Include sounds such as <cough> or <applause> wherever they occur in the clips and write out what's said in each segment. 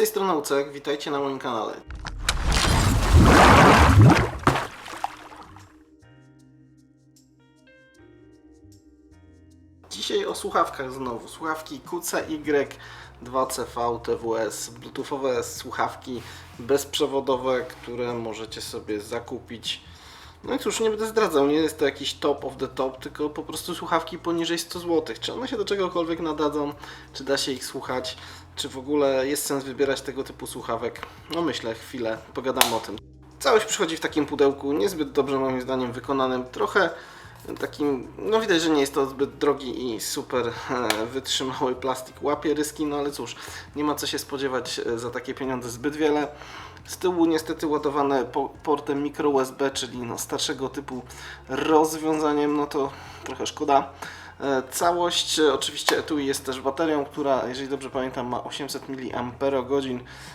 tej strony Ucek, witajcie na moim kanale. Dzisiaj o słuchawkach znowu. Słuchawki QCY2CV TWS, bluetoothowe słuchawki bezprzewodowe, które możecie sobie zakupić. No i cóż, nie będę zdradzał, nie jest to jakiś top of the top, tylko po prostu słuchawki poniżej 100 zł. Czy one się do czegokolwiek nadadzą, czy da się ich słuchać, czy w ogóle jest sens wybierać tego typu słuchawek? No myślę, chwilę, pogadamy o tym. Całość przychodzi w takim pudełku, niezbyt dobrze moim zdaniem wykonanym, trochę takim, no widać, że nie jest to zbyt drogi i super e, wytrzymały plastik, łapie ryski, no ale cóż, nie ma co się spodziewać e, za takie pieniądze zbyt wiele. Z tyłu niestety ładowane po, portem micro USB, czyli no starszego typu rozwiązaniem, no to trochę szkoda. E, Całość, e, oczywiście etui jest też baterią, która, jeżeli dobrze pamiętam, ma 800 mAh,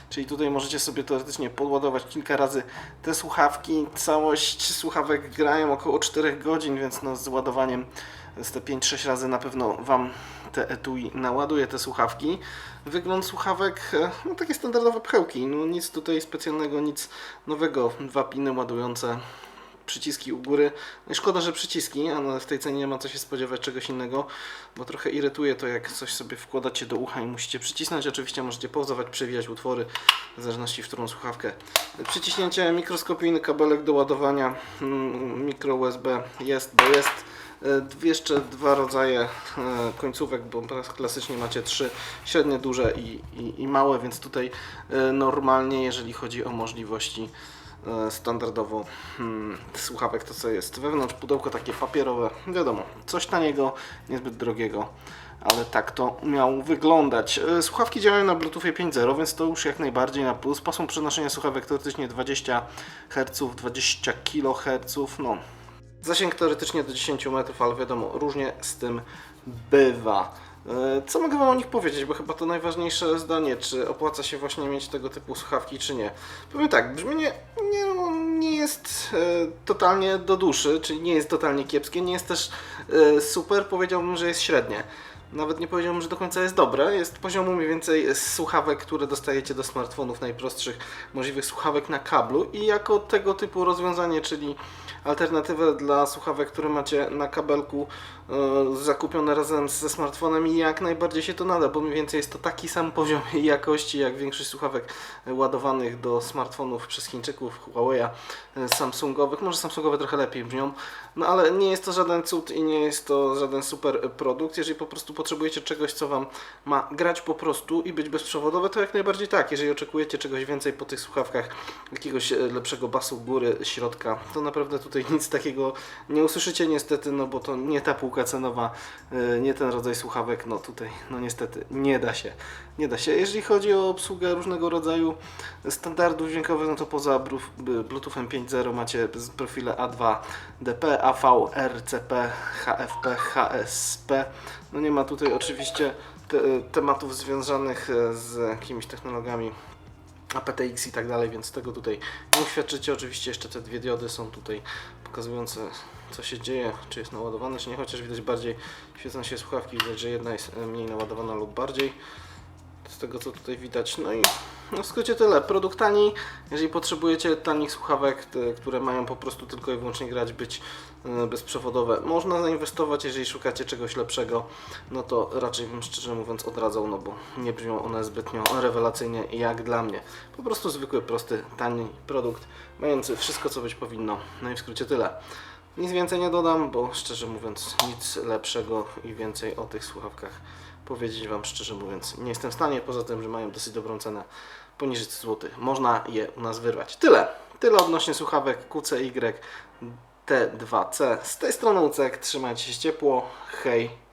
czyli tutaj możecie sobie teoretycznie podładować kilka razy te słuchawki. Całość słuchawek grają około 4 godzin, więc no z ładowaniem z te 5-6 razy na pewno Wam te etui naładuje te słuchawki. Wygląd słuchawek, e, no takie standardowe pchełki, no nic tutaj specjalnego, nic nowego. Dwa piny ładujące przyciski u góry. No i szkoda, że przyciski, ale w tej cenie nie ma co się spodziewać czegoś innego, bo trochę irytuje to, jak coś sobie wkładacie do ucha i musicie przycisnąć. Oczywiście możecie pauzować, przewijać utwory, w zależności w którą słuchawkę. Przyciśnięcie mikroskopijny kabelek do ładowania mm, mikro USB jest, bo jest. E, Jeszcze dwa rodzaje e, końcówek, bo klasycznie macie trzy średnie, duże i, i, i małe, więc tutaj e, normalnie, jeżeli chodzi o możliwości standardowo hmm, słuchawek, to co jest wewnątrz pudełko takie papierowe, wiadomo, coś taniego, niezbyt drogiego, ale tak to miało wyglądać. E, Słuchawki działają na Bluetoothie 5.0, więc to już jak najbardziej na plus. Pasą przenoszenia słuchawek teoretycznie 20 Hz, 20 kHz, no Zasięg teoretycznie do 10 metrów, ale wiadomo, różnie z tym bywa. E, Co mogę Wam o nich powiedzieć, bo chyba to najważniejsze zdanie, czy opłaca się właśnie mieć tego typu słuchawki, czy nie. Powiem tak, brzmienie nie, no, nie jest e, totalnie do duszy, czyli nie jest totalnie kiepskie, nie jest też e, super, powiedziałbym, że jest średnie. Nawet nie powiedziałbym, że do końca jest dobre. Jest poziomu mniej więcej słuchawek, które dostajecie do smartfonów, najprostszych możliwych słuchawek na kablu i jako tego typu rozwiązanie, czyli alternatywę dla słuchawek, które macie na kabelku e, zakupione razem ze smartfonem i jak najbardziej się to nada, bo mniej więcej jest to taki sam poziom <laughs> jakości jak większość słuchawek ładowanych do smartfonów przez Chińczyków, Huawei'a, e, Samsungowych. Może Samsungowe trochę lepiej brzmią, no ale nie jest to żaden cud i nie jest to żaden super produkt. Jeżeli po prostu potrzebujecie czegoś, co Wam ma grać po prostu i być bezprzewodowe, to jak najbardziej tak. Jeżeli oczekujecie czegoś więcej po tych słuchawkach, jakiegoś e, lepszego basu góry, środka, to naprawdę tutaj <laughs> nic takiego nie usłyszycie niestety, no bo to nie ta półka cenowa, e, nie ten rodzaj słuchawek, no tutaj, no niestety nie da się. Nie da się. Jeżeli chodzi o obsługę różnego rodzaju standardów dźwiękowych, no to poza Bluetoothem 5.0 macie profile A2, DP, AV, RCP, HFP, HSP. No nie ma tutaj oczywiście te, tematów związanych e, z jakimiś technologiami aptX i tak dalej, więc tego tutaj nie uświadczycie. Oczywiście jeszcze te dwie diody są tutaj pokazujące co się dzieje, czy jest naładowane, czy nie, chociaż widać bardziej, świecą się słuchawki, widać, że jedna jest e, mniej naładowana lub bardziej z tego co tutaj widać. No i no w skrócie tyle. Produkt tani. Jeżeli potrzebujecie tanich słuchawek, te, które mają po prostu tylko i wyłącznie grać, być e, bezprzewodowe, można zainwestować. Jeżeli szukacie czegoś lepszego, no to raczej bym szczerze mówiąc odradzał, no bo nie brzmią one zbytnio rewelacyjnie jak dla mnie. Po prostu zwykły, prosty, tani produkt, mający wszystko co być powinno. No i w skrócie tyle. Nic więcej nie dodam, bo szczerze mówiąc nic lepszego i więcej o tych słuchawkach powiedzieć Wam szczerze mówiąc nie jestem w stanie, poza tym, że mają dosyć dobrą cenę poniżej 100 zł. Można je u nas wyrwać. Tyle. Tyle odnośnie słuchawek QCY T2C. Z tej strony Ucek. Trzymajcie się ciepło. Hej.